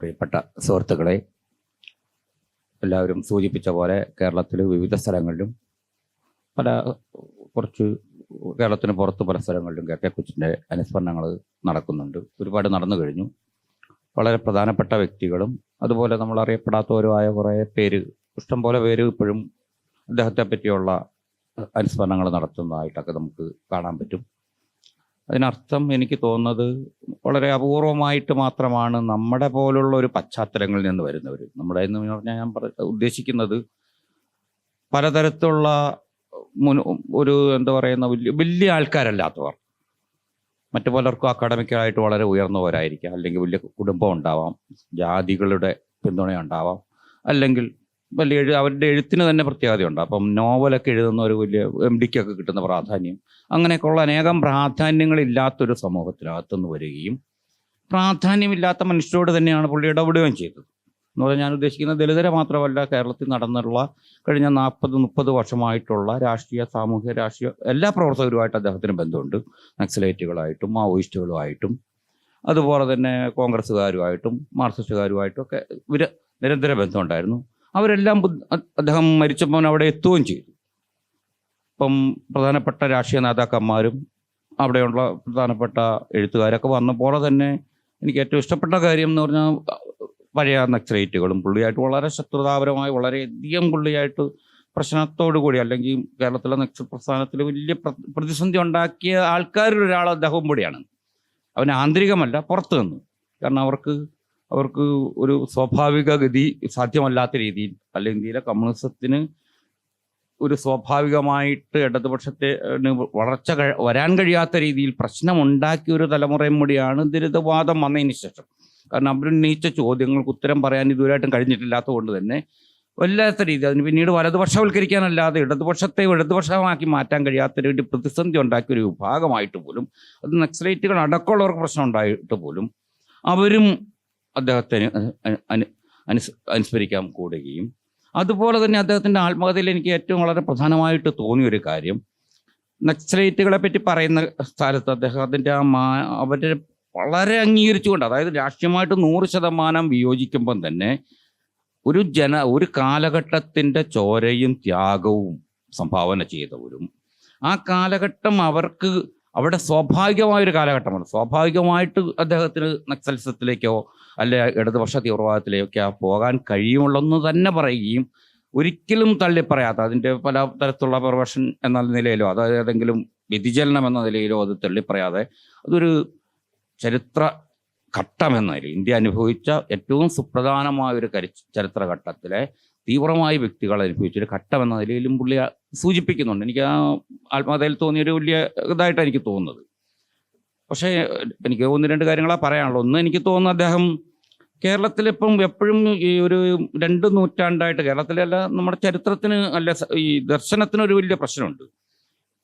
പ്രിയപ്പെട്ട സുഹൃത്തുക്കളെ എല്ലാവരും സൂചിപ്പിച്ച പോലെ കേരളത്തിൽ വിവിധ സ്ഥലങ്ങളിലും പല കുറച്ച് കേരളത്തിന് പുറത്ത് പല സ്ഥലങ്ങളിലും കെ കെ കൊച്ചിന്റെ അനുസ്മരണങ്ങൾ നടക്കുന്നുണ്ട്. ഒരുപാട് നടന്നു കഴിഞ്ഞു. വളരെ പ്രധാനപ്പെട്ട വ്യക്തികളും അതുപോലെ നമ്മൾ അറിയപ്പെടാത്തവരുമായ കുറേ പേര് ഇഷ്ടംപോലെ പേര് ഇപ്പോഴും അദ്ദേഹത്തെ പറ്റിയുള്ള അനുസ്മരണങ്ങൾ നടത്തുന്നതായിട്ടൊക്കെ നമുക്ക് കാണാൻ പറ്റും. അതിനർത്ഥം എനിക്ക് തോന്നുന്നത് വളരെ അപൂർവമായിട്ട് മാത്രമാണ് നമ്മുടെ പോലുള്ള ഒരു പശ്ചാത്തലങ്ങളിൽ നിന്ന് വരുന്നവർ നമ്മുടെ എന്ന് പറഞ്ഞാൽ ഞാൻ ഉദ്ദേശിക്കുന്നത് പലതരത്തിലുള്ള മുൻ ഒരു എന്താ പറയുന്ന വലിയ വലിയ ആൾക്കാരല്ലാത്തവർ. മറ്റു പലർക്കും അക്കാഡമിക്കലായിട്ട് വളരെ ഉയർന്നവരായിരിക്കാം. അല്ലെങ്കിൽ വലിയ കുടുംബം ഉണ്ടാവാം. ജാതികളുടെ പിന്തുണ ഉണ്ടാവാം. അല്ലെങ്കിൽ വലിയ എഴു അവരുടെ എഴുത്തിന് തന്നെ പ്രത്യേകതയുണ്ട്. അപ്പം നോവലൊക്കെ എഴുതുന്ന ഒരു വലിയ എം ഡിക്കൊക്കെ കിട്ടുന്ന പ്രാധാന്യം. അങ്ങനെയൊക്കെയുള്ള അനേകം പ്രാധാന്യങ്ങളില്ലാത്തൊരു സമൂഹത്തിനകത്തുനിന്ന് വരികയും പ്രാധാന്യമില്ലാത്ത മനുഷ്യരോട് തന്നെയാണ് പുള്ളി ഇടപെടുകയും ചെയ്തത്. എന്ന് പറഞ്ഞാൽ ഞാൻ ഉദ്ദേശിക്കുന്നത് ദലിതരെ മാത്രമല്ല കേരളത്തിൽ നടന്നുള്ള കഴിഞ്ഞ നാൽപ്പത് മുപ്പത് വർഷമായിട്ടുള്ള രാഷ്ട്രീയ സാമൂഹ്യ രാഷ്ട്രീയ എല്ലാ പ്രവർത്തകരുമായിട്ട് അദ്ദേഹത്തിന് ബന്ധമുണ്ട്. നക്സലേറ്റുകളായിട്ടും മാവോയിസ്റ്റുകളുമായിട്ടും അതുപോലെ തന്നെ കോൺഗ്രസ്സുകാരുമായിട്ടും മാർക്സിസ്റ്റുകാരുമായിട്ടും ഒക്കെ നിരന്തര ബന്ധമുണ്ടായിരുന്നു. അവരെല്ലാം അദ്ദേഹം മരിച്ചപ്പോൾ അവിടെ എത്തുകയും ചെയ്തു. ഇപ്പം പ്രധാനപ്പെട്ട രാഷ്ട്രീയ നേതാക്കന്മാരും അവിടെയുള്ള പ്രധാനപ്പെട്ട എഴുത്തുകാരൊക്കെ വന്ന പോലെ തന്നെ എനിക്ക് ഏറ്റവും ഇഷ്ടപ്പെട്ട കാര്യം എന്ന് പറഞ്ഞാൽ പഴയ നക്സലേറ്റുകളും പുള്ളിയായിട്ട് വളരെ ശത്രുതാപരമായി വളരെയധികം പുള്ളിയായിട്ട് പ്രശ്നത്തോടു കൂടി അല്ലെങ്കിൽ കേരളത്തിലെ നക്സൽ പ്രസ്ഥാനത്തിൽ വലിയ പ്ര- പ്രതിസന്ധി ഉണ്ടാക്കിയ ആൾക്കാരിൽ ഒരാൾ അദ്ദേഹം കൂടിയാണ്. അവൻ ആന്തരികമല്ല പുറത്തു നിന്ന്. കാരണം അവർക്ക് അവർക്ക് ഒരു സ്വാഭാവിക ഗതി സാധ്യമല്ലാത്ത രീതിയിൽ അല്ലെങ്കിൽ ഇന്ത്യയിലെ കമ്മ്യൂണിസത്തിന് ഒരു സ്വാഭാവികമായിട്ട് ഇടതുപക്ഷത്തെ വളർച്ച വരാൻ കഴിയാത്ത രീതിയിൽ പ്രശ്നമുണ്ടാക്കിയ ഒരു തലമുറയും കൂടിയാണ് ദുരിതവാദം വന്നതിന് ശേഷം. കാരണം അവരുന്നയിച്ച ചോദ്യങ്ങൾക്ക് ഉത്തരം പറയാൻ ഇതുവരെയായിട്ടും കഴിഞ്ഞിട്ടില്ലാത്തത് കൊണ്ട് തന്നെ വല്ലാത്ത രീതി അതിന് പിന്നീട് വലതുപക്ഷവൽക്കരിക്കാനല്ലാതെ ഇടതുപക്ഷത്തെ ഇടതുപക്ഷമാക്കി മാറ്റാൻ കഴിയാത്ത ഒരു പ്രതിസന്ധി ഉണ്ടാക്കിയ ഒരു വിഭാഗമായിട്ട് പോലും അത് നക്സലേറ്റുകൾ അടക്കമുള്ളവർക്ക് പ്രശ്നം ഉണ്ടായിട്ട് പോലും അവരും അദ്ദേഹത്തിന് അനു- അനു- അനുസ് അനുസ്മരിക്കാൻ കൂടുകയും. അതുപോലെ തന്നെ അദ്ദേഹത്തിന്റെ ആത്മകഥയിൽ എനിക്ക് ഏറ്റവും വളരെ പ്രധാനമായിട്ട് തോന്നിയ ഒരു കാര്യം. നക്സലൈറ്റുകളെ പറ്റി പറയുന്ന സ്ഥലത്ത് അദ്ദേഹത്തിന്റെ ആ മാ അവരെ വളരെ അംഗീകരിച്ചുകൊണ്ട് അതായത് രാഷ്ട്രീയമായിട്ട് നൂറ് ശതമാനം വിയോജിക്കുമ്പം തന്നെ ഒരു ജന ഒരു കാലഘട്ടത്തിന്റെ ചോരയും ത്യാഗവും സംഭാവന ചെയ്തവരും. ആ കാലഘട്ടം അവർക്ക് അവിടെ സ്വാഭാവികമായ ഒരു കാലഘട്ടമാണ്. സ്വാഭാവികമായിട്ട് അദ്ദേഹത്തിന് നക്സൽസത്തിലേക്കോ അല്ലെ ഇടതുപക്ഷ തീവ്രവാദത്തിലേക്കോ പോകാൻ കഴിയുമുള്ളെന്ന് തന്നെ പറയുകയും ഒരിക്കലും തള്ളിപ്പറയാത്ത അതിന്റെ പല തരത്തിലുള്ള പ്രൊഫഷൻ എന്ന നിലയിലോ അതായത് ഏതെങ്കിലും വ്യതിചലനം എന്ന നിലയിലോ അത് തള്ളിപ്പറയാതെ അതൊരു ചരിത്ര ഘട്ടമെന്ന നിലയിൽ ഇന്ത്യ അനുഭവിച്ച ഏറ്റവും സുപ്രധാനമായ ഒരു കരി ചരിത്ര ഘട്ടത്തിലെ തീവ്രമായ വ്യക്തികൾ അനുഭവിച്ച ഒരു ഘട്ടം എന്ന നിലയിലും പുള്ളി സൂചിപ്പിക്കുന്നുണ്ട്. എനിക്ക് ആ ആത്മകഥയിൽ തോന്നിയൊരു വലിയ ഇതായിട്ടാണ് എനിക്ക് തോന്നുന്നത്. പക്ഷേ എനിക്ക് ഒന്ന് രണ്ട് കാര്യങ്ങളാണ് പറയാനുള്ളത് ഒന്ന് എനിക്ക് തോന്നുന്നു അദ്ദേഹം കേരളത്തിൽ ഇപ്പം എപ്പോഴും ഈ ഒരു രണ്ട് നൂറ്റാണ്ടായിട്ട് കേരളത്തിലല്ല നമ്മുടെ ചരിത്രത്തിന് അല്ല ഈ ദർശനത്തിന് ഒരു വലിയ പ്രശ്നമുണ്ട്.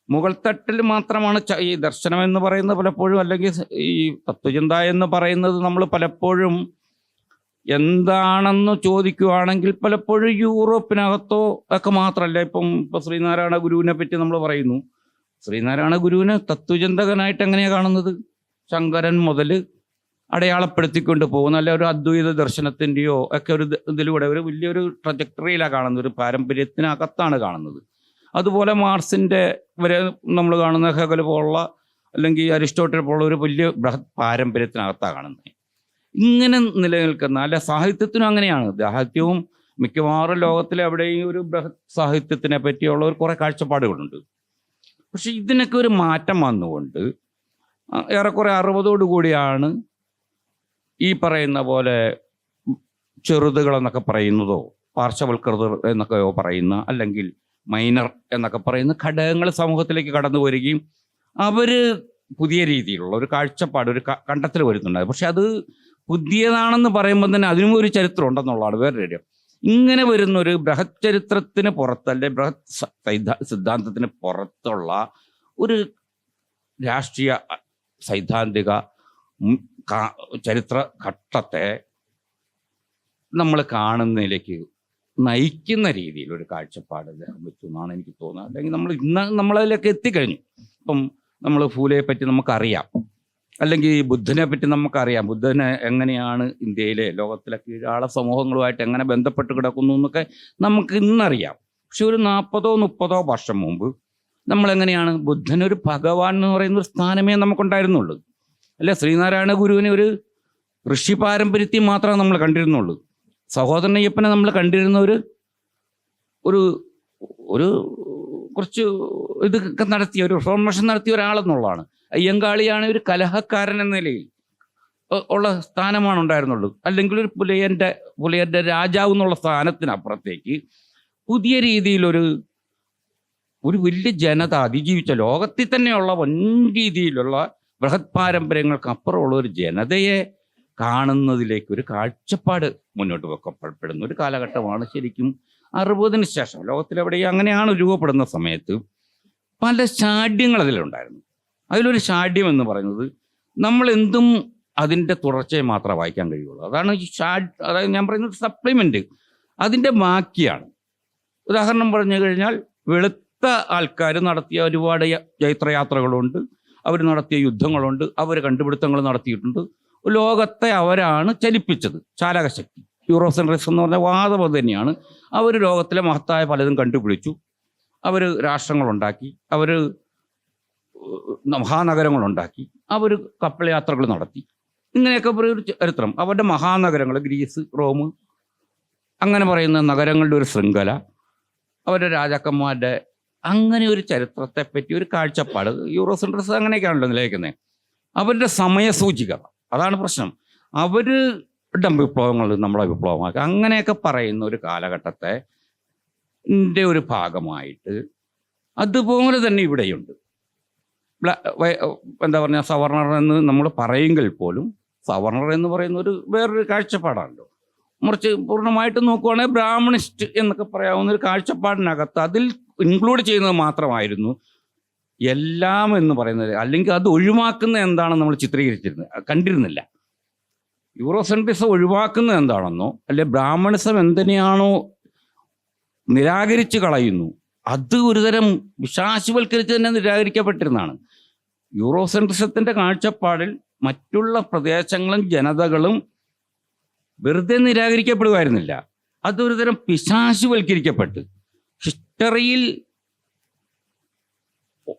മുഗൾ തട്ടിൽ മാത്രമാണ് ഈ ദർശനം എന്ന് പറയുന്നത് പലപ്പോഴും അല്ലെങ്കിൽ ഈ തത്വചിന്ത എന്ന് പറയുന്നത് നമ്മൾ പലപ്പോഴും എന്താണെന്ന് ചോദിക്കുവാണെങ്കിൽ പലപ്പോഴും യൂറോപ്പിനകത്തോ ഒക്കെ മാത്രമല്ല ഇപ്പം ഇപ്പൊ ശ്രീനാരായണ ഗുരുവിനെ പറ്റി നമ്മൾ പറയുന്നു. ശ്രീനാരായണ ഗുരുവിനെ തത്വചിന്തകനായിട്ട് എങ്ങനെയാണ് കാണുന്നത്? ശങ്കരൻ മുതൽ അടയാളപ്പെടുത്തിക്കൊണ്ട് പോകുന്ന അല്ലെ ഒരു അദ്വൈത ദർശനത്തിന്റെയോ ഒക്കെ ഒരു ഇതിലൂടെ ഒരു വലിയൊരു ട്രജക്ടറിയിലാണ് കാണുന്നത്. ഒരു പാരമ്പര്യത്തിനകത്താണ് കാണുന്നത്. അതുപോലെ മാർസിന്റെ വരെ നമ്മൾ കാണുന്ന ഹെഗൽ പോലുള്ള അല്ലെങ്കിൽ അരിസ്റ്റോട്ടിൽ പോലുള്ള ഒരു വലിയ ബൃഹത് പാരമ്പര്യത്തിനകത്താണ് കാണുന്നത്. ഇങ്ങനെ നിലനിൽക്കുന്ന അല്ല സാഹിത്യത്തിനും അങ്ങനെയാണ്. സാഹിത്യവും മിക്കവാറും ലോകത്തിലെ എവിടെയും ഒരു ബൃഹത് സാഹിത്യത്തിനെ പറ്റിയുള്ള ഒരു കുറേ കാഴ്ചപ്പാടുകളുണ്ട്. പക്ഷെ ഇതിനൊക്കെ ഒരു മാറ്റം വന്നുകൊണ്ട് ഏറെക്കുറെ അറുപതോടു കൂടിയാണ് ഈ പറയുന്ന പോലെ ചെറുതുകൾ എന്നൊക്കെ പറയുന്നതോ പാർശ്വവൽകൃതർ എന്നൊക്കെയോ പറയുന്ന അല്ലെങ്കിൽ മൈനർ എന്നൊക്കെ പറയുന്ന ഘടകങ്ങൾ സമൂഹത്തിലേക്ക് കടന്നു വരികയും അവർ പുതിയ രീതിയിലുള്ള ഒരു കാഴ്ചപ്പാട് ഒരു കണ്ടെത്തൽ വരുന്നുണ്ടായിരുന്നു പക്ഷെ അത് പുതിയതാണെന്ന് പറയുമ്പോൾ തന്നെ അതിനും ഒരു ചരിത്രം ഉണ്ടെന്നുള്ളതാണ് വേറെ കാര്യം ഇങ്ങനെ വരുന്ന ഒരു ബൃഹത് ചരിത്രത്തിന് പുറത്ത് അല്ലെ ബൃഹത് സിദ്ധാന്തത്തിന് പുറത്തുള്ള ഒരു രാഷ്ട്രീയ സൈദ്ധാന്തിക ചരിത്ര ഘട്ടത്തെ നമ്മൾ കാണുന്നതിലേക്ക് നയിക്കുന്ന രീതിയിൽ ഒരു കാഴ്ചപ്പാട് അദ്ദേഹം വെച്ചു എന്നാണ് എനിക്ക് തോന്നുന്നത്. അല്ലെങ്കിൽ നമ്മൾ ഇന്ന് നമ്മളതിലേക്ക് എത്തിക്കഴിഞ്ഞു. ഇപ്പം നമ്മൾ ഫൂലയെ പറ്റി നമുക്കറിയാം. അല്ലെങ്കിൽ ബുദ്ധനെ പറ്റി നമുക്കറിയാം. ബുദ്ധനെ എങ്ങനെയാണ് ഇന്ത്യയിലെ ലോകത്തിലെ കീഴാള സമൂഹങ്ങളുമായിട്ട് എങ്ങനെ ബന്ധപ്പെട്ട് കിടക്കുന്നു എന്നൊക്കെ നമുക്ക് ഇന്നറിയാം. പക്ഷെ ഒരു നാൽപ്പതോ മുപ്പതോ വർഷം മുമ്പ് നമ്മൾ എങ്ങനെയാണ് ബുദ്ധനൊരു ഭഗവാൻ എന്ന് പറയുന്ന ഒരു സ്ഥാനമേ നമുക്കുണ്ടായിരുന്നുള്ളൂ. അല്ലെ? ശ്രീനാരായണ ഗുരുവിനെ ഒരു ഋഷി പാരമ്പര്യത്തിൽ മാത്രമേ നമ്മൾ കണ്ടിരുന്നുള്ളൂ. സഹോദരൻ അയ്യപ്പനെ നമ്മൾ കണ്ടിരുന്ന ഒരു ഒരു ഒരു കുറച്ച് ഇതൊക്കെ നടത്തിയ ഒരു ഫോർമേഷൻ നടത്തിയ ഒരാളെന്നുള്ളതാണ്. അയ്യങ്കാളിയാണ് ഒരു കലഹക്കാരൻ എന്ന നിലയിൽ ഉള്ള സ്ഥാനമാണ് ഉണ്ടായിരുന്നുള്ളൂ. അല്ലെങ്കിൽ ഒരു പുലയന്റെ പുലയന്റെ രാജാവ് എന്നുള്ള സ്ഥാനത്തിനപ്പുറത്തേക്ക് പുതിയ രീതിയിലൊരു ഒരു വലിയ ജനത അതിജീവിച്ച ലോകത്തിൽ തന്നെയുള്ള വൻ രീതിയിലുള്ള ബൃഹത് പാരമ്പര്യങ്ങൾക്ക് അപ്പുറമുള്ള ഒരു ജനതയെ കാണുന്നതിലേക്ക് ഒരു കാഴ്ചപ്പാട് മുന്നോട്ട് വെക്കപ്പെടുന്ന ഒരു കാലഘട്ടമാണ് ശരിക്കും അറുപതിന് ശേഷം. ലോകത്തിലെവിടെയും അങ്ങനെയാണ് രൂപപ്പെടുന്ന സമയത്ത് പല ചാഢ്യങ്ങൾ അതിലുണ്ടായിരുന്നു. അതിലൊരു ഷാഢ്യം എന്ന് പറയുന്നത് നമ്മൾ എന്തും അതിന്റെ തുടർച്ചയെ മാത്രമേ വായിക്കാൻ കഴിയുള്ളൂ. അതാണ് ഈ അതായത് ഞാൻ പറയുന്നത് സപ്ലിമെന്റ് അതിന്റെ ബാക്കിയാണ്. ഉദാഹരണം പറഞ്ഞു കഴിഞ്ഞാൽ വെളുത്ത ആൾക്കാർ നടത്തിയ ഒരുപാട് ചൈത്രയാത്രകളുണ്ട്. അവർ നടത്തിയ യുദ്ധങ്ങളുണ്ട്. അവർ കണ്ടുപിടുത്തങ്ങൾ നടത്തിയിട്ടുണ്ട്. ലോകത്തെ അവരാണ് ചലിപ്പിച്ചത്. ചാലകശക്തി. യൂറോസെൻട്രിസം എന്ന് പറഞ്ഞ വാദം തന്നെയാണ്. അവർ ലോകത്തിലെ മഹത്തായ പലതും കണ്ടുപിടിച്ചു. അവർ രാഷ്ട്രങ്ങളുണ്ടാക്കി അവർ മഹാനഗരങ്ങളുണ്ടാക്കി. അവർ കപ്പൽ യാത്രകൾ നടത്തി. ഇങ്ങനെയൊക്കെ ഒരു ചരിത്രം. അവരുടെ മഹാനഗരങ്ങൾ ഗ്രീസ് റോം അങ്ങനെ പറയുന്ന നഗരങ്ങളുടെ ഒരു ശൃംഖല. അവരുടെ രാജാക്കന്മാരുടെ അങ്ങനെ ഒരു ചരിത്രത്തെ പറ്റി ഒരു കാഴ്ചപ്പാട്. യൂറോ യൂറോസെൻട്രസ് അങ്ങനെയൊക്കെയാണല്ലോ നിലനിൽക്കുന്നത് അവരുടെ സമയസൂചിക. അതാണ് പ്രശ്നം. അവരുടെ വിപ്ലവങ്ങൾ നമ്മളെ വിപ്ലവമാക്കുക അങ്ങനെയൊക്കെ പറയുന്ന ഒരു കാലഘട്ടത്തെ ഒരു ഭാഗമായിട്ട് അതുപോലെ തന്നെ ഇവിടെയുണ്ട്. എന്താ പറഞ്ഞ സവർണർ എന്ന് നമ്മൾ പറയുമെങ്കിൽ പോലും സവർണർ എന്ന് പറയുന്ന ഒരു വേറൊരു കാഴ്ചപ്പാടാണല്ലോ. മറിച്ച് പൂർണമായിട്ട് നോക്കുവാണെങ്കിൽ ബ്രാഹ്മണിസ്റ്റ് എന്നൊക്കെ പറയാവുന്ന ഒരു കാഴ്ചപ്പാടിനകത്ത് അതിൽ ഇൻക്ലൂഡ് ചെയ്യുന്നത് മാത്രമായിരുന്നു എല്ലാം എന്ന് പറയുന്നത്. അല്ലെങ്കിൽ അത് ഒഴിവാക്കുന്ന എന്താണെന്ന് നമ്മൾ ചിത്രീകരിച്ചിരുന്നത്. കണ്ടിരുന്നില്ല. യൂറോസെൻട്രിസം ഒഴിവാക്കുന്നത് എന്താണെന്നോ അല്ലെ ബ്രാഹ്മണിസം എന്തിനെയാണോ നിരാകരിച്ച് കളയുന്നു അത് ഒരുതരം വിശാശിവൽക്കരിച്ച് തന്നെ നിരാകരിക്കപ്പെട്ടിരുന്നതാണ്. യൂറോസെൻട്രിസത്തിന്റെ കാഴ്ചപ്പാടിൽ മറ്റുള്ള പ്രദേശങ്ങളും ജനതകളും വെറുതെ നിരാകരിക്കപ്പെടുമായിരുന്നില്ല അതൊരു തരം പിശാശുവൽക്കരിക്കപ്പെട്ട് ഹിസ്റ്ററിയിൽ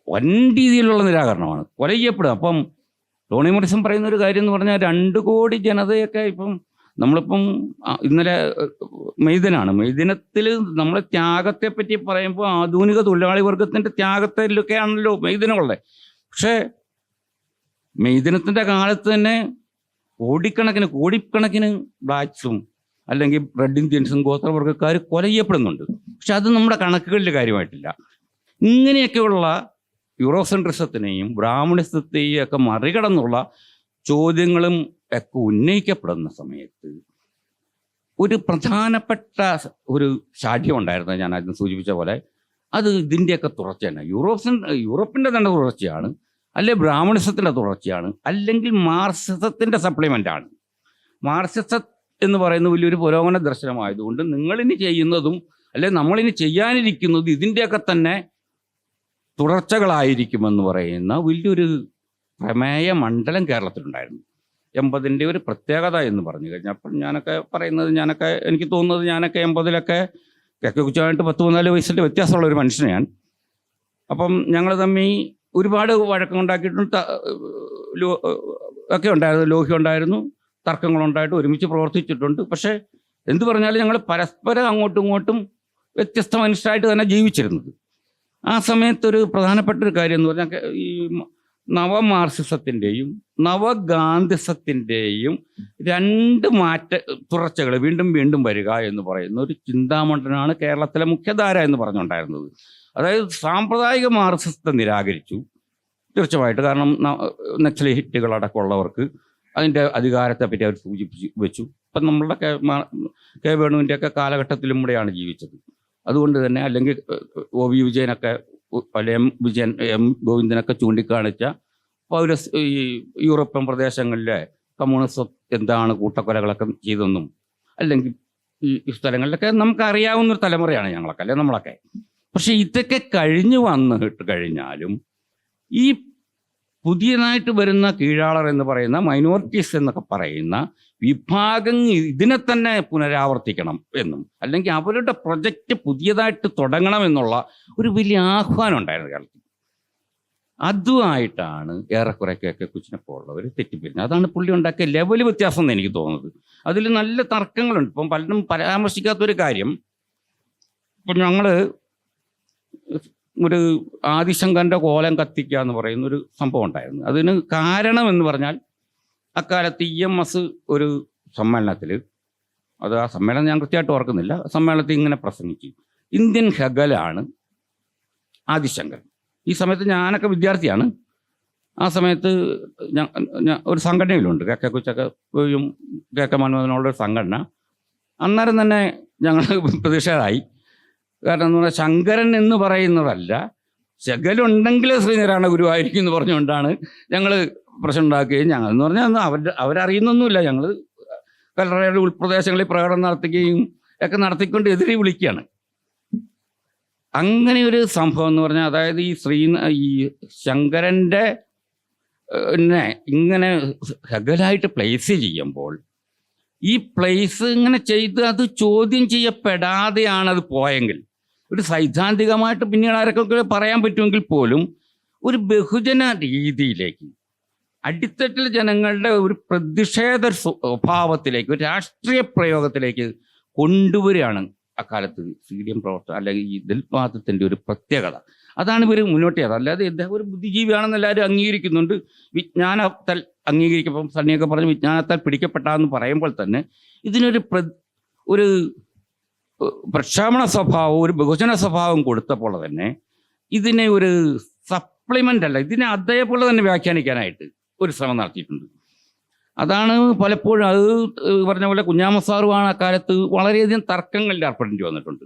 വൻ രീതിയിലുള്ള നിരാകരണമാണ്. കൊല ചെയ്യപ്പെടുക അപ്പം ടോണി മോറിസൺ പറയുന്ന ഒരു കാര്യം എന്ന് പറഞ്ഞാൽ രണ്ട് കോടി ജനതയൊക്കെ ഇപ്പം നമ്മളിപ്പം ഇന്നലെ മെയ്ദിനാണ് മെയ്ദിനത്തിൽ നമ്മൾ ത്യാഗത്തെ പറ്റി പറയുമ്പോൾ ആധുനിക തൊഴിലാളി വർഗത്തിന്റെ ത്യാഗത്തിലൊക്കെയാണല്ലോ മെയ്ദിനുള്ളത് പക്ഷേ മെയ്ദിനത്തിന്റെ കാലത്ത് തന്നെ കോടിക്കണക്കിന് കോടിക്കണക്കിന് ബ്ലാക്സും അല്ലെങ്കിൽ റെഡ് ഇന്ത്യൻസും ഗോത്രവർഗക്കാർ കൊല ചെയ്യപ്പെടുന്നുണ്ട് പക്ഷെ അത് നമ്മുടെ കണക്കുകളിൽ കാര്യമായിട്ടില്ല. ഇങ്ങനെയൊക്കെയുള്ള യൂറോസെൻട്രിസത്തിനെയും ബ്രാഹ്മണിസത്തെയും ഒക്കെ മറികടന്നുള്ള ചോദ്യങ്ങളും ഒക്കെ ഉന്നയിക്കപ്പെടുന്ന സമയത്ത് ഒരു പ്രധാനപ്പെട്ട ഒരു ശാഠ്യം ഞാൻ ആദ്യം സൂചിപ്പിച്ച പോലെ. അത് ഇതിന്റെയൊക്കെ തുടർച്ചയാണ്. യൂറോപ്യൻ യൂറോപ്പിന്റെ തന്നെ തുടർച്ചയാണ്. അല്ലെ ബ്രാഹ്മണിസത്തിന്റെ തുടർച്ചയാണ്. അല്ലെങ്കിൽ മാർസിസത്തിന്റെ സപ്ലിമെന്റ് ആണ്. മാർസിസ എന്ന് പറയുന്ന വലിയൊരു പുരോഗമന ദർശനമായതുകൊണ്ട് നിങ്ങളിനി ചെയ്യുന്നതും അല്ലെ നമ്മളിനി ചെയ്യാനിരിക്കുന്നതും ഇതിന്റെയൊക്കെ തന്നെ തുടർച്ചകളായിരിക്കുമെന്ന് പറയുന്ന വലിയൊരു പ്രമേയ മണ്ഡലം കേരളത്തിലുണ്ടായിരുന്നു. എൺപതിന്റെ ഒരു പ്രത്യേകത എന്ന് പറഞ്ഞു കഴിഞ്ഞാൽ അപ്പം ഞാനൊക്കെ പറയുന്നത് ഞാനൊക്കെ എനിക്ക് തോന്നുന്നത് ഞാനൊക്കെ എൺപതിലൊക്കെ ഒക്കെ കുച്ചായിട്ട് പത്ത് പതിനാല് വയസ്സിന്റെ വ്യത്യാസമുള്ള ഒരു മനുഷ്യനെയാണ്. അപ്പം ഞങ്ങൾ തമ്മി ഒരുപാട് വഴക്കമുണ്ടാക്കിയിട്ടുണ്ട് ഒക്കെ ഉണ്ടായിരുന്നു ലോഹ്യം ഉണ്ടായിരുന്നു തർക്കങ്ങളുണ്ടായിട്ട് ഒരുമിച്ച് പ്രവർത്തിച്ചിട്ടുണ്ട്. പക്ഷേ എന്തു പറഞ്ഞാലും ഞങ്ങൾ പരസ്പരം അങ്ങോട്ടും ഇങ്ങോട്ടും വ്യത്യസ്ത മനുഷ്യരായിട്ട് തന്നെ ജീവിച്ചിരുന്നത്. ആ സമയത്തൊരു പ്രധാനപ്പെട്ട ഒരു കാര്യം എന്ന് പറഞ്ഞാൽ ഈ നവമാർസിസത്തിന്റെയും നവഗാന്ധിസത്തിന്റെയും രണ്ട് മാറ്റ തുടർച്ചകൾ വീണ്ടും വീണ്ടും വരിക എന്ന് പറയുന്ന ഒരു ചിന്താമണ്ഡലമാണ് കേരളത്തിലെ മുഖ്യധാര എന്ന് പറഞ്ഞുണ്ടായിരുന്നത് അതായത് സാമ്പ്രദായിക മാർക്സിസത്തെ നിരാകരിച്ചു. തീർച്ചയായിട്ട് കാരണം നക്സലി ഹിറ്റുകളടക്കമുള്ളവർക്ക് അതിന്റെ അധികാരത്തെ പറ്റി അവർ സൂചിപ്പിച്ച് വെച്ചു. ഇപ്പം നമ്മളുടെ കെ കെ വേണുവിന്റെ ഒക്കെ കാലഘട്ടത്തിലും കൂടെയാണ് ജീവിച്ചത്. അതുകൊണ്ട് തന്നെ അല്ലെങ്കിൽ ഒ വി വിജയനൊക്കെ എം വിജയൻ എം ഗോവിന്ദനൊക്കെ ചൂണ്ടിക്കാണിച്ച പൗരസ് ഈ യൂറോപ്യൻ പ്രദേശങ്ങളിലെ കമ്മ്യൂണിസം എന്താണ് കൂട്ടക്കൊലകളൊക്കെ ചെയ്തെന്നും അല്ലെങ്കിൽ ഈ സ്ഥലങ്ങളിലൊക്കെ നമുക്ക് അറിയാവുന്ന ഒരു തലമുറയാണ് ഞങ്ങളൊക്കെ അല്ലെ നമ്മളൊക്കെ. പക്ഷെ ഇതൊക്കെ കഴിഞ്ഞു വന്നിട്ട് കഴിഞ്ഞാലും ഈ പുതിയതായിട്ട് വരുന്ന കീഴാളർ എന്ന് പറയുന്ന മൈനോറിറ്റീസ് എന്നൊക്കെ പറയുന്ന വിഭാഗം ഇതിനെ തന്നെ പുനരാവർത്തിക്കണം എന്നും അല്ലെങ്കിൽ അവരുടെ പ്രൊജക്റ്റ് പുതിയതായിട്ട് തുടങ്ങണം എന്നുള്ള ഒരു വലിയ ആഹ്വാനം ഉണ്ടായിരുന്നു കേരളത്തിൽ. അതുമായിട്ടാണ് ഏറെക്കുറെ കെ കെ തെറ്റിപ്പിരിഞ്ഞത്. അതാണ് പുള്ളി ഉണ്ടാക്കിയ ലെവൽ വ്യത്യാസം എന്ന് എനിക്ക് തോന്നുന്നത്. അതിൽ നല്ല തർക്കങ്ങളുണ്ട്. ഇപ്പം പലരും പരാമർശിക്കാത്തൊരു കാര്യം ഇപ്പം ഞങ്ങൾ ഒരു ആദിശങ്കരന്റെ കോലം കത്തിക്കുക എന്ന് പറയുന്ന ഒരു സംഭവം ഉണ്ടായിരുന്നു. അതിന് കാരണം എന്ന് പറഞ്ഞാൽ അക്കാലത്ത് ഇ എം എസ് ഒരു സമ്മേളനത്തിൽ അത് ആ സമ്മേളനം ഞാൻ കൃത്യമായിട്ട് ഓർക്കുന്നില്ല സമ്മേളനത്തിൽ ഇങ്ങനെ പ്രസംഗിച്ചു. ഇന്ത്യൻ ഹെഗലാണ് ആദിശങ്കർ ഈ സമയത്ത് ഞാനൊക്കെ വിദ്യാർത്ഥിയാണ്. ആ സമയത്ത് ഞാൻ ഒരു സംഘടനയിലുണ്ട്. കേക്കെ കുച്ചൊക്കെ കേക്കെ ഒരു സംഘടന. അന്നേരം തന്നെ ഞങ്ങൾ പ്രതിഷേധമായി കാരണം എന്ന് പറഞ്ഞാൽ ശങ്കരൻ എന്ന് പറയുന്നതല്ല. ശകലുണ്ടെങ്കിൽ ശ്രീനാരായണ ഗുരുവായിരിക്കും എന്ന് പറഞ്ഞുകൊണ്ടാണ് ഞങ്ങൾ പ്രശ്നം ഉണ്ടാക്കുകയും ഞങ്ങൾ എന്ന് പറഞ്ഞാൽ അവർ അവരറിയുന്നൊന്നുമില്ല. ഞങ്ങൾ കല്ലറയുടെ ഉൾപ്രദേശങ്ങളിൽ പ്രകടനം നടത്തുകയും ഒക്കെ നടത്തിക്കൊണ്ട് എതിരെ വിളിക്കുകയാണ്. അങ്ങനെ ഒരു സംഭവം എന്ന് പറഞ്ഞാൽ അതായത് ഈ ശ്രീ ഈ ശങ്കരന്റെ പിന്നെ ഇങ്ങനെ ഹഗലായിട്ട് പ്ലേസ് ചെയ്യുമ്പോൾ ഈ പ്ലേസ് ഇങ്ങനെ ചെയ്ത് അത് ചോദ്യം ചെയ്യപ്പെടാതെയാണ് അത് പോയെങ്കിൽ. ഒരു സൈദ്ധാന്തികമായിട്ട് പിന്നീട് ആരൊക്കെ പറയാൻ പറ്റുമെങ്കിൽ പോലും ഒരു ബഹുജന രീതിയിലേക്ക് അടിത്തട്ടിൽ ജനങ്ങളുടെ ഒരു പ്രതിഷേധ സ്വഭാവത്തിലേക്ക് ഒരു രാഷ്ട്രീയ പ്രയോഗത്തിലേക്ക് കൊണ്ടുവരികയാണ് അക്കാലത്ത് സി ഡി എം പ്രവർത്തനം അല്ലെങ്കിൽ ഈ ദിൽപാദത്തിന്റെ ഒരു പ്രത്യേകത. അതാണ് ഇവർ മുന്നോട്ട് ചെയ്തത് അല്ലാതെ ഇദ്ദേഹം ഒരു ബുദ്ധിജീവിയാണെന്ന് എല്ലാവരും അംഗീകരിക്കുന്നുണ്ട്. വിജ്ഞാനത്താൽ അംഗീകരിക്കപ്പം സണ്ണിയൊക്കെ പറഞ്ഞ് വിജ്ഞാനത്താൽ പിടിക്കപ്പെട്ടാന്ന് പറയുമ്പോൾ തന്നെ ഇതിനൊരു പ്ര ഒരു പ്രക്ഷാമണ പ്രക്ഷാപണ സ്വഭാവം ഒരു ബഹുജന സ്വഭാവം കൊടുത്തപ്പോൾ തന്നെ ഇതിനെ ഒരു സപ്ലിമെന്റ് അല്ല ഇതിനെ അതേപോലെ തന്നെ വ്യാഖ്യാനിക്കാനായിട്ട് ഒരു ശ്രമം നടത്തിയിട്ടുണ്ട്. അതാണ് പലപ്പോഴും അത് പറഞ്ഞ പോലെ കുഞ്ഞാമ സാറുമാണ് അക്കാലത്ത് വളരെയധികം തർക്കങ്ങളിൽ ഏർപ്പെടേണ്ടി വന്നിട്ടുണ്ട്.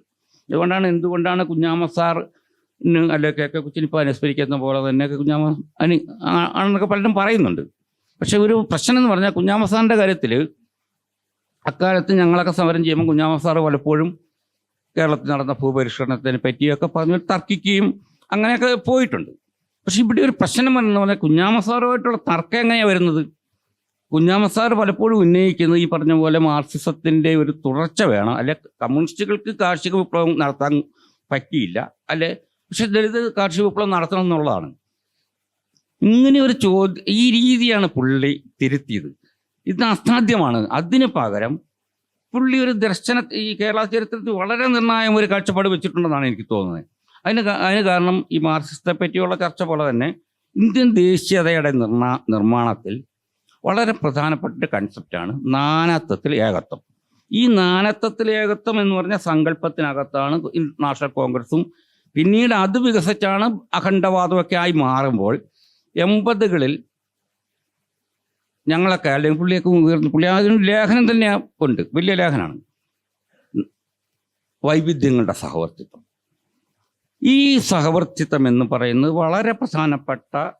അതുകൊണ്ടാണ് എന്തുകൊണ്ടാണ് കുഞ്ഞാമ സാർ അല്ലെ കെ കെ അനുസ്മരിക്കുന്ന പോലെ തന്നെ കുഞ്ഞാമ അനു ആണെന്നൊക്കെ പലരും പറയുന്നുണ്ട്. പക്ഷെ ഒരു പ്രശ്നം എന്ന് പറഞ്ഞാൽ കുഞ്ഞാമ സാറിന്റെ കാര്യത്തിൽ അക്കാലത്ത് ഞങ്ങളൊക്കെ സമരം ചെയ്യുമ്പോൾ കുഞ്ഞാമ സാറ് പലപ്പോഴും കേരളത്തിൽ നടന്ന ഭൂപരിഷ്കരണത്തിനെ പറ്റിയൊക്കെ പറഞ്ഞ് തർക്കിക്കുകയും അങ്ങനെയൊക്കെ പോയിട്ടുണ്ട്. പക്ഷെ ഇവിടെ ഒരു പ്രശ്നം എന്ന് പറഞ്ഞാൽ കുഞ്ഞാമ സാറുമായിട്ടുള്ള തർക്കം എങ്ങനെയാണ് വരുന്നത്? കുഞ്ഞാമ സാർ പലപ്പോഴും ഉന്നയിക്കുന്നത് ഈ പറഞ്ഞ പോലെ മാർക്സിസത്തിന്റെ ഒരു തുടർച്ച വേണം. അല്ലെ കമ്മ്യൂണിസ്റ്റുകൾക്ക് കാർഷിക വിപ്ലവം നടത്താൻ പറ്റിയില്ല. അല്ലെ പക്ഷെ ദളിത് കാർഷിക വിപ്ലവം നടത്തണം എന്നുള്ളതാണ്. ഇങ്ങനെ ഒരു ചോദ്യം ഈ രീതിയാണ് പുള്ളി തിരുത്തിയത്. ഇത് അസാധ്യമാണ്. അതിന് പകരം പുള്ളി ഒരു ദർശന ഈ കേരള ചരിത്രത്തിൽ വളരെ നിർണായം ഒരു കാഴ്ചപ്പാട് വെച്ചിട്ടുണ്ടെന്നാണ് എനിക്ക് തോന്നുന്നത്. അതിന് അതിന് കാരണം ഈ മാർക്സിസത്തെ പറ്റിയുള്ള ചർച്ച പോലെ തന്നെ ഇന്ത്യൻ ദേശീയതയുടെ നിർണാ നിർമ്മാണത്തിൽ വളരെ പ്രധാനപ്പെട്ട കൺസെപ്റ്റാണ് നാനാത്വത്തിൽ ഏകത്വം. ഈ നാനത്വത്തിൽ ഏകത്വം എന്ന് പറഞ്ഞ സങ്കല്പത്തിനകത്താണ് നാഷണൽ കോൺഗ്രസും പിന്നീട് അത് വികസിച്ചാണ് അഖണ്ഡവാദമൊക്കെ ആയി മാറുമ്പോൾ എൺപതുകളിൽ ഞങ്ങളൊക്കെ അല്ലെങ്കിൽ പുള്ളിയൊക്കെ ഉയർന്നു പുള്ളി അതിന് ലേഖനം തന്നെ ഉണ്ട്. വലിയ ലേഖനമാണ് വൈവിധ്യങ്ങളുടെ സഹവർത്തിത്വം. ഈ സഹവർത്തിത്വം എന്ന് പറയുന്നത് വളരെ പ്രധാനപ്പെട്ട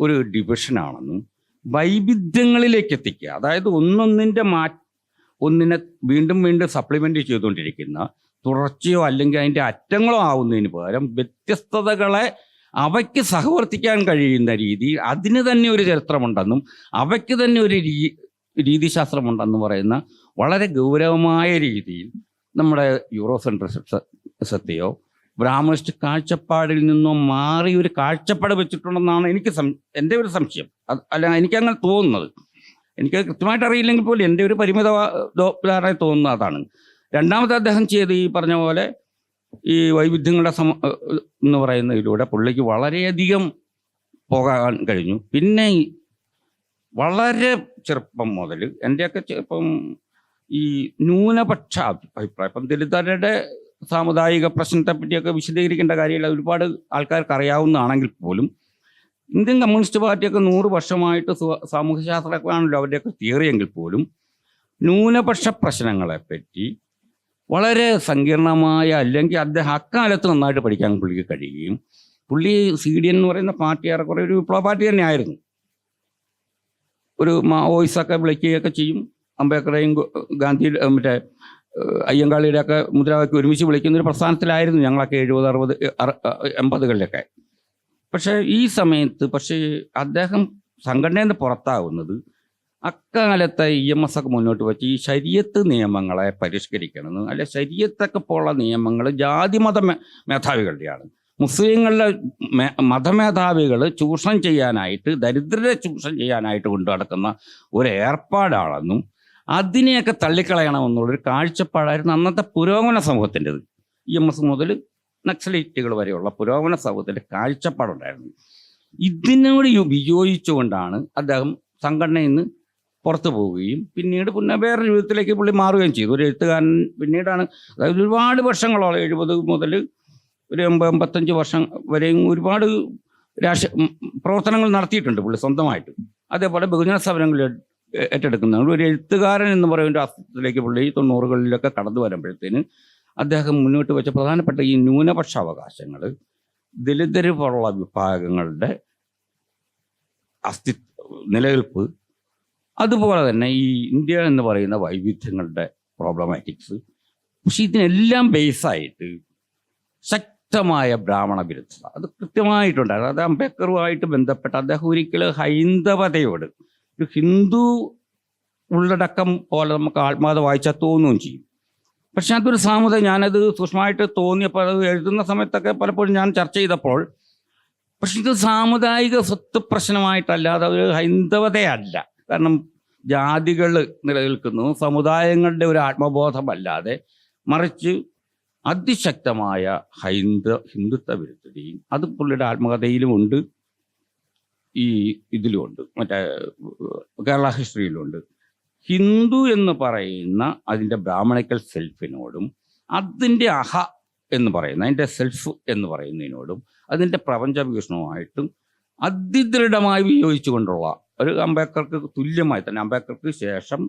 ഒരു ഡിവിഷനാണെന്നും വൈവിധ്യങ്ങളിലേക്ക് എത്തിക്കുക. അതായത് ഒന്നൊന്നിന്റെ മാ ഒന്നിനെ വീണ്ടും വീണ്ടും സപ്ലിമെന്റ് ചെയ്തുകൊണ്ടിരിക്കുന്ന തുടർച്ചയോ അല്ലെങ്കിൽ അതിന്റെ അറ്റങ്ങളോ ആവുന്നതിന് പകരം വ്യത്യസ്തതകളെ അവയ്ക്ക് സഹവർത്തിക്കാൻ കഴിയുന്ന രീതിയിൽ അതിന് തന്നെ ഒരു ചരിത്രമുണ്ടെന്നും അവയ്ക്ക് തന്നെ ഒരു രീ രീതിശാസ്ത്രമുണ്ടെന്ന് പറയുന്ന വളരെ ഗൗരവമായ രീതിയിൽ നമ്മുടെ യൂറോ സെൻട്രിസത്തെയോ ബ്രാഹ്മണിസ്റ്റ് കാഴ്ചപ്പാടിൽ നിന്നോ മാറി ഒരു കാഴ്ചപ്പാട് വെച്ചിട്ടുണ്ടെന്നാണ് എനിക്ക് സം എന്റെ ഒരു സംശയം. അല്ല എനിക്കങ്ങനെ തോന്നുന്നത്. എനിക്ക് കൃത്യമായിട്ട് അറിയില്ലെങ്കിൽ പോലും എന്റെ ഒരു പരിമിത ധാരണ തോന്നുന്ന അതാണ്. രണ്ടാമത്തെ അദ്ദേഹം ചെയ്ത് ഈ പറഞ്ഞ പോലെ ഈ വൈവിധ്യങ്ങളുടെ സമ എന്ന് പറയുന്നതിലൂടെ പുള്ളിക്ക് വളരെയധികം പോകാൻ കഴിഞ്ഞു. പിന്നെ വളരെ ചെറുപ്പം മുതൽ എന്റെയൊക്കെ ചെറുപ്പം ഈ ന്യൂനപക്ഷ അഭിപ്രായം ഇപ്പം ദലിതരുടെ സാമുദായിക പ്രശ്നത്തെ പറ്റിയൊക്കെ വിശദീകരിക്കേണ്ട കാര്യമില്ല. ഒരുപാട് ആൾക്കാർക്ക് അറിയാവുന്നതാണെങ്കിൽ പോലും ഇന്ത്യൻ കമ്മ്യൂണിസ്റ്റ് പാർട്ടിയൊക്കെ നൂറ് വർഷമായിട്ട് സാമൂഹ്യശാസ്ത്രമാണല്ലോ അവരുടെയൊക്കെ തിയറിയെങ്കിൽ പോലും ന്യൂനപക്ഷ പ്രശ്നങ്ങളെപ്പറ്റി വളരെ സങ്കീർണമായ അല്ലെങ്കിൽ അദ്ദേഹം അക്കാലത്ത് നന്നായിട്ട് പഠിക്കാൻ പുള്ളിക്ക് കഴിയുകയും പുള്ളി സി ഡി എൻ എന്ന് പറയുന്ന പാർട്ടി ഏറെക്കുറെ ഒരു വിപ്ലവ പാർട്ടി തന്നെയായിരുന്നു. ഒരു വോയിസൊക്കെ വിളിക്കുകയൊക്കെ ചെയ്യും. അംബേദ്കറേയും ഗാന്ധി മറ്റേ അയ്യങ്കാളിയുടെ ഒക്കെ മുദ്രാവാക്യം ഒരുമിച്ച് വിളിക്കുന്ന ഒരു പ്രസ്ഥാനത്തിലായിരുന്നു ഞങ്ങളൊക്കെ എഴുപത് അറുപത് അറ- എൺപതുകളിലൊക്കെ. പക്ഷേ ഈ സമയത്ത് പക്ഷേ അദ്ദേഹം സംഘടനയിൽ നിന്ന് പുറത്താവുന്നത് അക്കാലത്തെ ഇ എം എസ് ഒക്കെ മുന്നോട്ട് വെച്ച് ഈ ശരീരത്ത് നിയമങ്ങളെ പരിഷ്കരിക്കണമെന്ന് അല്ലെ ശരീരത്തൊക്കെ പോലുള്ള നിയമങ്ങൾ ജാതി മത മേ- മേധാവികളുടെയാണ്. മുസ്ലിങ്ങളുടെ മതമേധാവികൾ ചൂഷണം ചെയ്യാനായിട്ട് ദരിദ്രരെ ചൂഷണം ചെയ്യാനായിട്ട് കൊണ്ടു നടക്കുന്ന ഒരു ഏർപ്പാടാണെന്നും അതിനെയൊക്കെ തള്ളിക്കളയണമെന്നുള്ളൊരു കാഴ്ചപ്പാടായിരുന്നു അന്നത്തെ പുരോഗമന സമൂഹത്തിന്റെത്. ഇ എം എസ് മുതൽ നക്സലൈറ്റുകൾ വരെയുള്ള പുരോഗമന സമൂഹത്തിന്റെ കാഴ്ചപ്പാടുണ്ടായിരുന്നു. ഇതിനോട് വിയോജിച്ചുകൊണ്ടാണ് അദ്ദേഹം സംഘടനയിൽ നിന്ന് പുറത്തു പോവുകയും പിന്നീട് പിന്നെ വേറെ ജീവിതത്തിലേക്ക് പുള്ളി മാറുകയും ചെയ്തു. ഒരു എഴുത്തുകാരൻ പിന്നീടാണ് അതായത് ഒരുപാട് വർഷങ്ങളോളം എഴുപത് മുതൽ ഒരു എൺപത് എൺപത്തഞ്ച് വർഷം വരെയും ഒരുപാട് രാഷ്ട്രീയ പ്രവർത്തനങ്ങൾ നടത്തിയിട്ടുണ്ട് പുള്ളി സ്വന്തമായിട്ട്. അതേപോലെ ബഹുജന സമരങ്ങൾ ഏറ്റെടുക്കുന്നതാണ്. ഒരു എഴുത്തുകാരൻ എന്ന് പറയുന്ന അസ്തിത്വത്തിലേക്ക് പുള്ളി തൊണ്ണൂറുകളിലൊക്കെ കടന്നു വരുമ്പോഴത്തേന് അദ്ദേഹം മുന്നോട്ട് വെച്ച പ്രധാനപ്പെട്ട ഈ ന്യൂനപക്ഷ അവകാശങ്ങൾ ദലിതര് പോലുള്ള വിഭാഗങ്ങളുടെ അസ്തി നിലനിൽപ്പ് അതുപോലെ തന്നെ ഈ ഇന്ത്യ എന്ന് പറയുന്ന വൈവിധ്യങ്ങളുടെ പ്രോബ്ലമാറ്റിക്സ് പക്ഷെ ഇതിനെല്ലാം ബേസായിട്ട് ശക്തമായ ബ്രാഹ്മണ വിരുദ്ധത. അത് കൃത്യമായിട്ടുണ്ടായിരുന്നു അത് അംബേദ്കറുമായിട്ട് ബന്ധപ്പെട്ട് അദ്ദേഹം ഒരിക്കലും ഹൈന്ദവതയോട് ഒരു ഹിന്ദു ഉള്ളടക്കം പോലെ നമുക്ക് ആത്മാത വായിച്ചാൽ തോന്നുകയും ചെയ്യും. പക്ഷെ അതൊരു സാമൂഹ്യ ഞാനത് സൂക്ഷ്മമായിട്ട് തോന്നിയപ്പോൾ അത് എഴുതുന്ന സമയത്തൊക്കെ പലപ്പോഴും ഞാൻ ചർച്ച ചെയ്തപ്പോൾ പക്ഷെ ഇത് സാമുദായിക സ്വത്ത് പ്രശ്നമായിട്ടല്ലാതെ ഒരു ഹൈന്ദവതയല്ല. കാരണം ജാതികൾ നിലനിൽക്കുന്നു. സമുദായങ്ങളുടെ ഒരു ആത്മബോധമല്ലാതെ മറിച്ച് അതിശക്തമായ ഹൈന്ദ ഹിന്ദുത്വ വിരുദ്ധതയും അത് പുള്ളിയുടെ ആത്മകഥയിലുമുണ്ട് ഈ ഇതിലുമുണ്ട്. മറ്റേ കേരള ഹിസ്റ്ററിയിലുണ്ട് ഹിന്ദു എന്ന് പറയുന്ന അതിന്റെ ബ്രാഹ്മണിക്കൽ സെൽഫിനോടും അതിന്റെ അഹ എന്ന് പറയുന്ന അതിന്റെ സെൽഫ് എന്ന് പറയുന്നതിനോടും അതിന്റെ പ്രപഞ്ച വീക്ഷണവുമായിട്ടും അതിദൃഢമായി വിയോജിച്ചുകൊണ്ടുള്ള ഒരു അംബേദ്കർക്ക് തുല്യമായി തന്നെ അംബേദ്കർക്ക് ശേഷം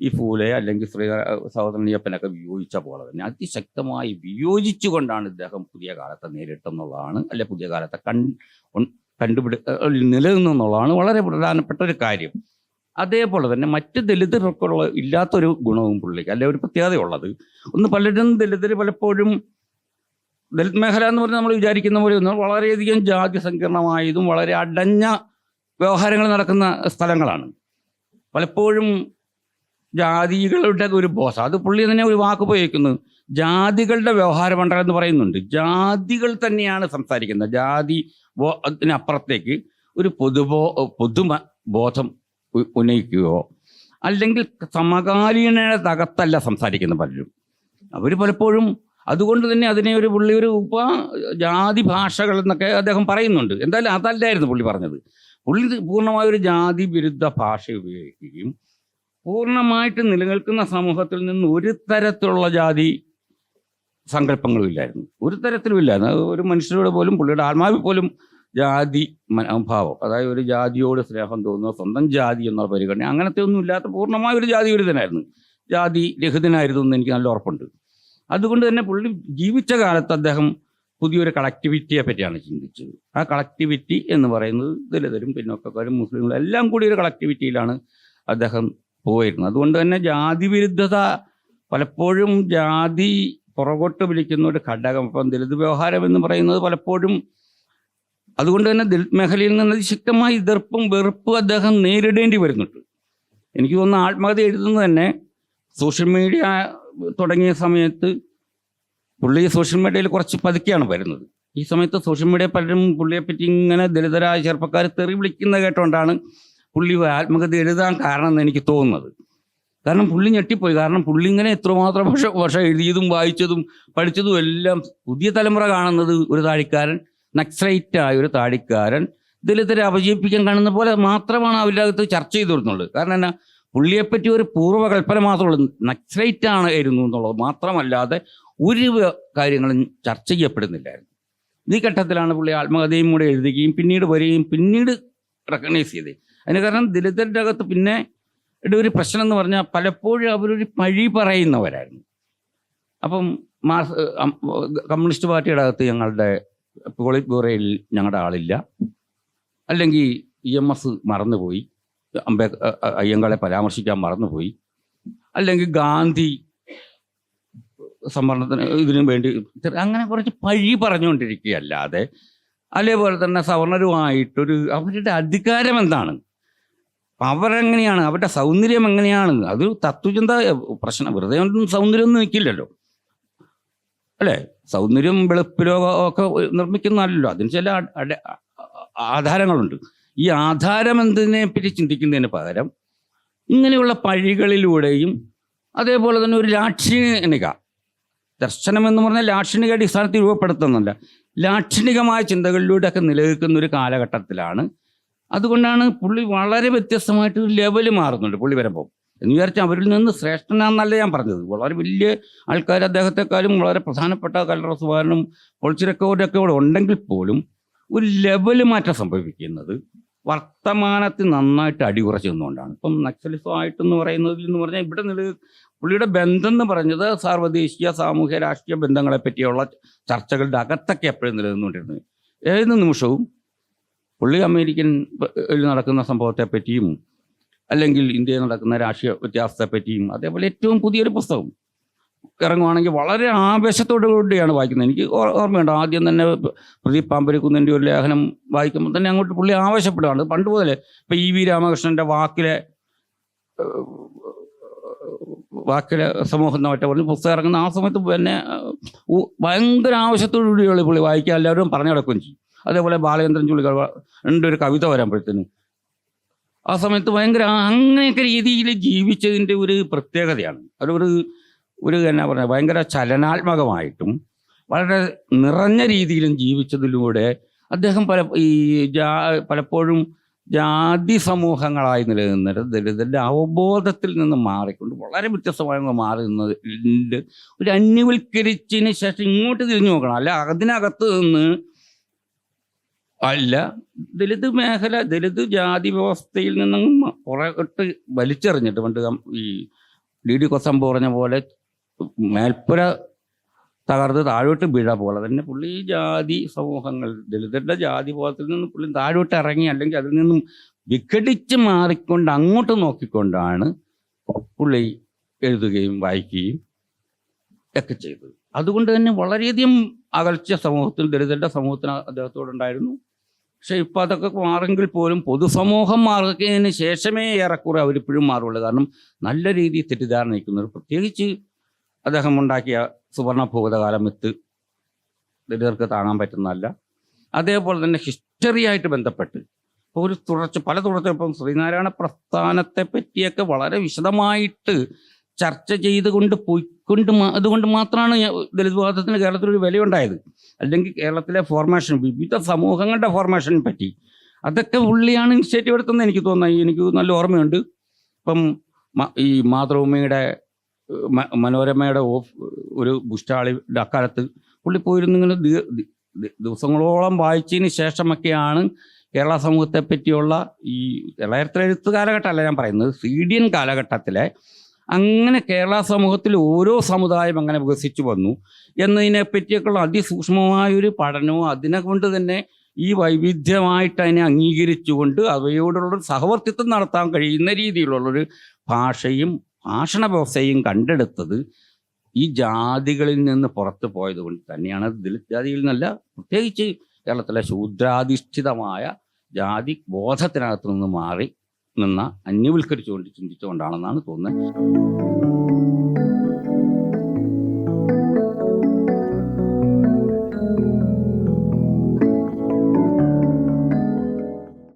ഈ ഫൂലെ അല്ലെങ്കിൽ ശ്രീ സഹോദരനിയപ്പനൊക്കെ വിയോജിച്ച പോലെ തന്നെ അതിശക്തമായി വിയോജിച്ചുകൊണ്ടാണ് ഇദ്ദേഹം പുതിയ കാലത്തെ നേരിട്ടെന്നുള്ളതാണ് അല്ലെ പുതിയ കാലത്തെ കൺ കണ്ടുപിടി നിലനിന്നുള്ളതാണ് വളരെ പ്രധാനപ്പെട്ട ഒരു കാര്യം. അതേപോലെ തന്നെ മറ്റ് ദലിതർക്കുള്ള ഇല്ലാത്തൊരു ഗുണവും പുള്ളിക്ക് അല്ലെ ഒരു പ്രത്യേകതയുള്ളത് ഒന്ന് പലരും ദലിതർ പലപ്പോഴും ദലിത് മേഖല എന്ന് പറഞ്ഞാൽ നമ്മൾ വിചാരിക്കുന്ന പോലെ ഒന്നും വളരെയധികം ജാതി സങ്കീർണമായതും വളരെ അടഞ്ഞ വ്യവഹാരങ്ങൾ നടക്കുന്ന സ്ഥലങ്ങളാണ്. പലപ്പോഴും ജാതികളുടെ ഒരു ബോധം അത് പുള്ളി തന്നെ ഒരു വാക്ക് ഉപയോഗിക്കുന്നു. ജാതികളുടെ വ്യവഹാര മണ്ഡലം എന്ന് പറയുന്നുണ്ട്. ജാതികൾ തന്നെയാണ് സംസാരിക്കുന്നത്. ജാതി അപ്പുറത്തേക്ക് ഒരു പൊതുബോ പൊതുമ ബോധം ഉന്നയിക്കുകയോ അല്ലെങ്കിൽ സമകാലീനയുടെ തകത്തല്ല സംസാരിക്കുന്ന പലരും. അവർ പലപ്പോഴും അതുകൊണ്ട് തന്നെ അതിനെ ഒരു പുള്ളി ഒരു ഉപ ജാതി ഭാഷകൾ എന്നൊക്കെ അദ്ദേഹം പറയുന്നുണ്ട്. എന്തായാലും അതല്ലായിരുന്നു പുള്ളി പറഞ്ഞത്. പുള്ളി പൂർണമായ ഒരു ജാതി വിരുദ്ധ ഭാഷ ഉപയോഗിക്കുകയും പൂർണമായിട്ട് നിലനിൽക്കുന്ന സമൂഹത്തിൽ നിന്ന് ഒരു തരത്തിലുള്ള ജാതി സങ്കല്പങ്ങളും ഇല്ലായിരുന്നു. ഒരു തരത്തിലും ഇല്ലായിരുന്നു. ഒരു മനുഷ്യരോട് പോലും പുള്ളിയുടെ ആത്മാവിൽ പോലും ജാതി മനോഭാവം അതായത് ഒരു ജാതിയോട് സ്നേഹം തോന്നുന്ന സ്വന്തം ജാതി എന്നുള്ള പരിഗണന അങ്ങനത്തെ ഒന്നും ഇല്ലാത്ത പൂർണമായ ഒരു ജാതി വിരുദ്ധനായിരുന്നു. ജാതി രഹിതനായിരുന്നു എന്ന് എനിക്ക് നല്ല ഉറപ്പുണ്ട്. അതുകൊണ്ട് തന്നെ പുള്ളി ജീവിച്ച കാലത്ത് അദ്ദേഹം പുതിയൊരു കളക്ടിവിറ്റിയെ പറ്റിയാണ് ചിന്തിച്ചത്. ആ കളക്ടിവിറ്റി എന്ന് പറയുന്നത് ദലിതരും പിന്നോക്കക്കാരും മുസ്ലിങ്ങളും എല്ലാം കൂടി ഒരു കളക്ടിവിറ്റിയിലാണ് അദ്ദേഹം പോയിരുന്നത്. അതുകൊണ്ട് തന്നെ ജാതി വിരുദ്ധത പലപ്പോഴും ജാതി പുറകോട്ട് വിളിക്കുന്ന ഒരു ഘടകം. ഇപ്പം ദലിത് വ്യവഹാരം എന്ന് പറയുന്നത് പലപ്പോഴും അതുകൊണ്ട് തന്നെ ദലിത് മേഖലയിൽ നിന്ന് അതിശക്തമായ എതിർപ്പും വെറുപ്പും അദ്ദേഹം നേരിടേണ്ടി വരുന്നുണ്ട്. എനിക്ക് തോന്നുന്നു ആത്മഹത്യ എഴുതുന്നത് തന്നെ സോഷ്യൽ മീഡിയ തുടങ്ങിയ സമയത്ത് പുള്ളി സോഷ്യൽ മീഡിയയിൽ കുറച്ച് പതുക്കെയാണ് വരുന്നത്. ഈ സമയത്ത് സോഷ്യൽ മീഡിയ പലരും പുള്ളിയെ പറ്റി ഇങ്ങനെ ദലിതരായ ചെറുപ്പക്കാർ തെറി വിളിക്കുന്നത് കേട്ടോണ്ടാണ് പുള്ളി ആത്മകഥ എഴുതാൻ കാരണം എന്ന് എനിക്ക് തോന്നുന്നത്. കാരണം പുള്ളി ഞെട്ടിപ്പോയി. കാരണം പുള്ളി ഇങ്ങനെ എത്രമാത്രം വർഷം വർഷം എഴുതിയതും വായിച്ചതും പഠിച്ചതും എല്ലാം പുതിയ തലമുറ കാണുന്നത് ഒരു താടിക്കാരൻ നക്സലൈറ്റായ ഒരു താടിക്കാരൻ ദലിതരെ അപജയിപ്പിക്കാൻ കാണുന്ന പോലെ മാത്രമാണ് അവരിനകത്ത് ചർച്ച ചെയ്തു വരുന്നുള്ളത് കാരണം എന്നാ പുള്ളിയെപ്പറ്റി ഒരു പൂർവകൽപ്പന മാത്രമുള്ള നക്സലൈറ്റ് ആണ് ആയിരുന്നു എന്നുള്ളത് മാത്രമല്ലാതെ ഒരു കാര്യങ്ങളും ചർച്ച ചെയ്യപ്പെടുന്നില്ലായിരുന്നു. ഈ ഘട്ടത്തിലാണ് പുള്ളി ആത്മകഥയും കൂടെ എഴുതുകയും പിന്നീട് വരികയും പിന്നീട് റെക്കഗ്നൈസ് ചെയ്തത്. അതിന് കാരണം ദലിതരുടെ അകത്ത് പിന്നെ ഒരു പ്രശ്നം എന്ന് പറഞ്ഞാൽ പലപ്പോഴും അവരൊരു പഴി പറയുന്നവരായിരുന്നു. അപ്പം മാർസ് കമ്മ്യൂണിസ്റ്റ് പാർട്ടിയുടെ അകത്ത് ഞങ്ങളുടെ പോളിറ്റ് ബ്യൂറോയിൽ ഞങ്ങളുടെ ആളില്ല. അല്ലെങ്കിൽ ഇ എം എസ് മറന്നുപോയി. അംബേ അ- അ- അയ്യങ്കാളെ പരാമർശിക്കാൻ മറന്നുപോയി. അല്ലെങ്കിൽ ഗാന്ധി സംവരണത്തിന് ഇതിനു വേണ്ടി അങ്ങനെ കുറച്ച് പഴി പറഞ്ഞുകൊണ്ടിരിക്കുകയല്ലാതെ അതേപോലെ തന്നെ സവർണരുമായിട്ടൊരു അവരുടെ അധികാരം എന്താണ്? അവരെങ്ങനെയാണ്? അവരുടെ സൗന്ദര്യം എങ്ങനെയാണ്? അത് തത്വചിന്ത പ്രശ്നം. വെറുതെ ഒന്നും സൗന്ദര്യമൊന്നും നിൽക്കില്ലല്ലോ അല്ലേ? സൗന്ദര്യം വെളുപ്പിലോ ഒക്കെ നിർമ്മിക്കുന്നതല്ലോ അതിന് ചില ആധാരങ്ങളുണ്ട്. ഈ ആധാരം എന്തിനെ പറ്റി ചിന്തിക്കുന്നതിന് പകരം ഇങ്ങനെയുള്ള പഴികളിലൂടെയും അതേപോലെ തന്നെ ഒരു ലാക്ഷണിക ദർശനം എന്ന് പറഞ്ഞാൽ ലാക്ഷണിക അടിസ്ഥാനത്തിൽ രൂപപ്പെടുത്തുന്നില്ല ലാക്ഷണികമായ ചിന്തകളിലൂടെയൊക്കെ നിലനിൽക്കുന്ന ഒരു കാലഘട്ടത്തിലാണ്. അതുകൊണ്ടാണ് പുള്ളി വളരെ വ്യത്യസ്തമായിട്ട് ലെവൽ മാറുന്നുണ്ട് പുള്ളി വരുമ്പോൾ. എന്ന് വിചാരിച്ചാൽ അവരിൽ നിന്ന് ശ്രേഷ്ഠനാന്നല്ല ഞാൻ പറഞ്ഞത്. വളരെ വലിയ ആൾക്കാർ അദ്ദേഹത്തെക്കാളും വളരെ പ്രധാനപ്പെട്ട കല്ലറ സുധാരനും പൊളിച്ചിരക്കോടൊക്കെ ഇവിടെ ഉണ്ടെങ്കിൽ പോലും ഒരു ലെവൽ മാറ്റം സംഭവിക്കുന്നത് വർത്തമാനത്തിൽ നന്നായിട്ട് അടിയുറച്ചു നിന്നുകൊണ്ടാണ് ഇപ്പം നക്സലിസമായിട്ടെന്ന് പറയുന്നതിൽ എന്ന് പറഞ്ഞാൽ ഇവിടെ നില പുള്ളിയുടെ ബന്ധം എന്ന് പറഞ്ഞത് സാർവദേശീയ സാമൂഹ്യ രാഷ്ട്രീയ ബന്ധങ്ങളെ പറ്റിയുള്ള ചർച്ചകളുടെ അകത്തൊക്കെ എപ്പോഴും നിലനിന്നുകൊണ്ടിരുന്നത്. ഏത് നിമിഷവും പുള്ളി അമേരിക്കൻ നടക്കുന്ന സംഭവത്തെ പറ്റിയും അല്ലെങ്കിൽ ഇന്ത്യയിൽ നടക്കുന്ന രാഷ്ട്രീയ വ്യത്യാസത്തെ പറ്റിയും അതേപോലെ ഏറ്റവും പുതിയൊരു പുസ്തകം ഇറങ്ങുവാണെങ്കിൽ വളരെ ആവേശത്തോടു കൂടിയാണ് വായിക്കുന്നത്. എനിക്ക് ഓർ- ഓർമ്മയുണ്ട്. ആദ്യം തന്നെ പ്രദീപ് പാമ്പരിക്കുന്നതിന്റെ ഒരു ലേഖനം വായിക്കുമ്പോൾ തന്നെ അങ്ങോട്ട് പുള്ളി ആവശ്യപ്പെടുകയാണ് പണ്ട് മുതലേ ഇപ്പം ഇ വി രാമകൃഷ്ണന്റെ വാക്കിലെ വാക്കിലെ സമൂഹം എന്ന മറ്റേ പറഞ്ഞ് പുസ്തകം ഇറങ്ങുന്ന ആ സമയത്ത് പിന്നെ ഭയങ്കര ആവശ്യത്തോടു കൂടിയുള്ള പുള്ളി വായിക്കുക എല്ലാവരും പറഞ്ഞു കിടക്കുകയും ചെയ്യും. അതേപോലെ ബാലചന്ദ്രൻ ചുള്ളികൾ ഉണ്ട് ഒരു കവിത വരുമ്പോഴത്തേന്. ആ സമയത്ത് ഭയങ്കര അങ്ങനെയൊക്കെ രീതിയിൽ ജീവിച്ചതിന്റെ ഒരു പ്രത്യേകതയാണ്. അതൊരു ഒരു എന്നാ പറഞ്ഞ ഭയങ്കര ചലനാത്മകമായിട്ടും വളരെ നിറഞ്ഞ രീതിയിലും ജീവിച്ചതിലൂടെ അദ്ദേഹം പല ഈ ജാ പലപ്പോഴും ജാതി സമൂഹങ്ങളായി നിലനിന്നിട്ട് ദലിതന്റെ അവബോധത്തിൽ നിന്ന് മാറിക്കൊണ്ട് വളരെ വ്യത്യസ്തമായി മാറി നിന്നതിന്റെ ഒരു അന്യവൽക്കരിച്ചതിന് ശേഷം ഇങ്ങോട്ട് തിരിഞ്ഞു നോക്കണം. അല്ല അതിനകത്ത് നിന്ന് അല്ല ദലിത് മേഖല ദലിത് ജാതി വ്യവസ്ഥയിൽ നിന്നും പുറകോട്ട് വലിച്ചെറിഞ്ഞിട്ട് പണ്ട് ഈ ഡി ഡി കൊസംബോ പറഞ്ഞ പോലെ മേൽപ്പുര തകർത്ത് താഴോട്ട് വീഴ പോലെ തന്നെ പുള്ളി ജാതി സമൂഹങ്ങൾ ദളിതരുടെ ജാതി ബോധത്തിൽ നിന്ന് പുള്ളി താഴോട്ട് ഇറങ്ങി അല്ലെങ്കിൽ അതിൽ നിന്നും വിഘടിച്ച് മാറിക്കൊണ്ട് അങ്ങോട്ട് നോക്കിക്കൊണ്ടാണ് പുള്ളി എഴുതുകയും വായിക്കുകയും ഒക്കെ ചെയ്തത്. അതുകൊണ്ട് തന്നെ വളരെയധികം അകൽച്ച സമൂഹത്തിൽ ദളിതരുടെ സമൂഹത്തിന് അദ്ദേഹത്തോടുണ്ടായിരുന്നു പക്ഷെ ഇപ്പം അതൊക്കെ മാറെങ്കിൽ പോലും പൊതുസമൂഹം മാറിയതിന് ശേഷമേ ഏറെക്കുറെ അവരിപ്പോഴും മാറുള്ളൂ. കാരണം നല്ല രീതിയിൽ തെറ്റിദ്ധാരണ നിൽക്കുന്നവർ. പ്രത്യേകിച്ച് അദ്ദേഹം ഉണ്ടാക്കിയ സുവർണ ഭൂതകാലം വിത്ത് ദരിദ്രർക്ക് താങ്ങാൻ പറ്റുന്നതല്ല. അതേപോലെ തന്നെ ഹിസ്റ്ററിയായിട്ട് ബന്ധപ്പെട്ട് ഇപ്പോൾ ഒരു തുടർച്ച പല തുടർച്ച ഇപ്പം ശ്രീനാരായണ പ്രസ്ഥാനത്തെ പറ്റിയൊക്കെ വളരെ വിശദമായിട്ട് ചർച്ച ചെയ്തുകൊണ്ട് പോയിക്കൊണ്ട് അതുകൊണ്ട് മാത്രമാണ് ദലിത് വിവാദത്തിന് കേരളത്തിൽ ഒരു വിലയുണ്ടായത്. അല്ലെങ്കിൽ കേരളത്തിലെ ഫോർമേഷൻ വിവിധ സമൂഹങ്ങളുടെ ഫോർമേഷനെ പറ്റി. അതൊക്കെ ഉള്ളിയാണ് ഇനിഷ്യേറ്റീവ് എടുത്തതെന്ന് എനിക്ക് തോന്നുന്നത് എനിക്ക് നല്ല ഓർമ്മയുണ്ട്. ഇപ്പം ഈ മാതൃഭൂമിയുടെ മനോരമയുടെ ഓഫ് ഒരു ബുസ്റ്റാളിയുടെ അക്കാലത്ത് പുള്ളി പോയിരുന്നു ഇങ്ങനെ ദിവസങ്ങളോളം വായിച്ചതിന് ശേഷമൊക്കെയാണ് കേരള സമൂഹത്തെ പറ്റിയുള്ള ഈ കേരളത്തിൽ എഴുത്ത് കാലഘട്ടമല്ല ഞാൻ പറയുന്നത് സീഡിയൻ കാലഘട്ടത്തിലെ അങ്ങനെ കേരള സമൂഹത്തിൽ ഓരോ സമുദായം അങ്ങനെ വികസിച്ചു വന്നു എന്നതിനെ പറ്റിയൊക്കെയുള്ള അതിസൂക്ഷ്മമായൊരു പഠനവും അതിനെ കൊണ്ട് തന്നെ ഈ വൈവിധ്യമായിട്ട് അതിനെ അംഗീകരിച്ചുകൊണ്ട് അവയോടുള്ളൊരു സഹവർത്തിത്വം നടത്താൻ കഴിയുന്ന രീതിയിലുള്ളൊരു ഭാഷയും ഭാഷണ വ്യവസ്ഥയും കണ്ടെടുത്തത് ഈ ജാതികളിൽ നിന്ന് പുറത്തു പോയത് കൊണ്ട് തന്നെയാണ്. ദളിത് ജാതിയിൽ നിന്നല്ല പ്രത്യേകിച്ച് കേരളത്തിലെ ശൂദ്രാധിഷ്ഠിതമായ ജാതി ബോധത്തിനകത്ത് നിന്ന് മാറി നിന്ന അന്യവൽക്കരിച്ചുകൊണ്ട് ചിന്തിച്ചുകൊണ്ടാണെന്നാണ് തോന്നുന്നത്.